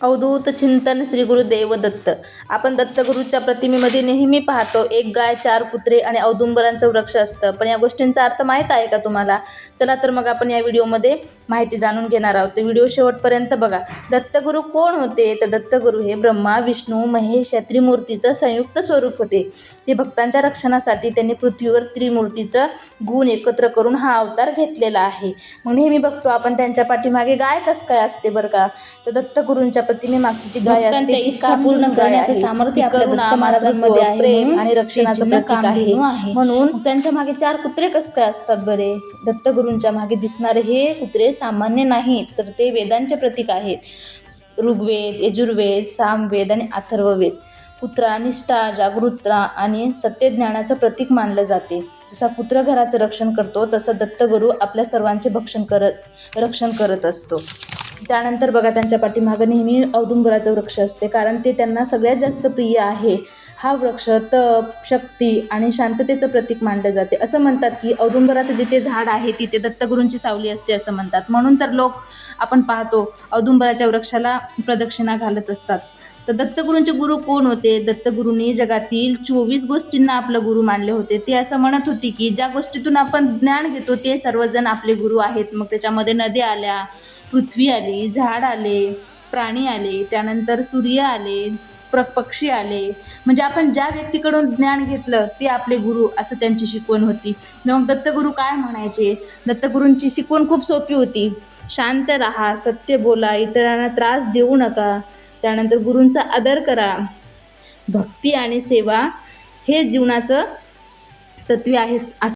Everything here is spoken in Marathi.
अवधूत चिंतन श्री गुरुदेव दत्त आपण दत्तगुरूच्या प्रतिमेमध्ये नेहमी पाहतो एक गाय चार कुत्रे आणि औदुंबरांचं वृक्ष असतं. पण या गोष्टींचा अर्थ माहीत आहे का तुम्हाला? चला तर मग आपण या व्हिडिओमध्ये माहिती जाणून घेणार आहोत. व्हिडिओ शेवटपर्यंत बघा. दत्तगुरू कोण होते? तर दत्तगुरू हे ब्रह्मा विष्णू महेश या त्रिमूर्तीचं संयुक्त स्वरूप होते. ते भक्तांच्या रक्षणासाठी त्यांनी पृथ्वीवर त्रिमूर्तीचं गुण एकत्र करून हा अवतार घेतलेला आहे. मग नेहमी बघतो आपण त्यांच्या पाठीमागे गाय कसं काय असते बरं का? तर दत्तगुरूंच्या प्रतिमे मागची जी गाय असते इच्छा पूर्ण करण्याचं. सामर्थ्य आपल्या दत्त महाराजांमध्ये आहे आणि रक्षणाचं प्रतीक आहे. म्हणून त्यांच्या मागे चार कुत्रे कसं काय असतात बरे? दत्तगुरूंच्या मागे दिसणारे हे कुत्रे सामान्य नाहीत तर ते वेदांचे प्रतीक आहेत. ऋग्वेद यजुर्वेद सामवेद आणि अथर्ववेद. कुत्रा निष्ठा जागरूकता आणि सत्यज्ञानाचं प्रतीक मानलं जाते. जसा कुत्र घराचं रक्षण करतो तसं दत्तगुरू आपल्या सर्वांचे भक्षण करत रक्षण करत असतो. त्यानंतर बघा त्यांच्या पाठीमागं नेहमी औदुंबराचं वृक्ष असते. कारण ते त्यांना सगळ्यात जास्त प्रिय आहे. हा वृक्ष तप शक्ती आणि शांततेचं प्रतीक मानलं जाते. असं म्हणतात की औदुंबराचं जिथे झाड आहे तिथे दत्तगुरूंची सावली असते असं म्हणतात. म्हणून तर लोक आपण पाहतो औदुंबराच्या वृक्षाला प्रदक्षिणा घालत असतात. तर दत्तगुरूंचे गुरु कोण होते? दत्तगुरूंनी जगातील चोवीस गोष्टींना आपलं गुरु मानले होते. ते असं म्हणत होती की ज्या गोष्टीतून आपण ज्ञान घेतो ते सर्वजण आपले गुरु आहेत. मग त्याच्यामध्ये नद्या आल्या पृथ्वी आली झाड आले प्राणी आले त्यानंतर सूर्य आले प्र पक्षी आले. म्हणजे आपण ज्या व्यक्तीकडून ज्ञान घेतलं ते आपले गुरु असं त्यांची शिकवण होती. मग दत्तगुरू काय म्हणायचे? दत्तगुरूंची शिकवण खूप सोपी होती. शांत राहा सत्य बोला इतरांना त्रास देऊ नका. त्यानंतर गुरूंचा आदर करा. भक्ती आणि सेवा हे जीवनाचं तत्वे आहेत. असं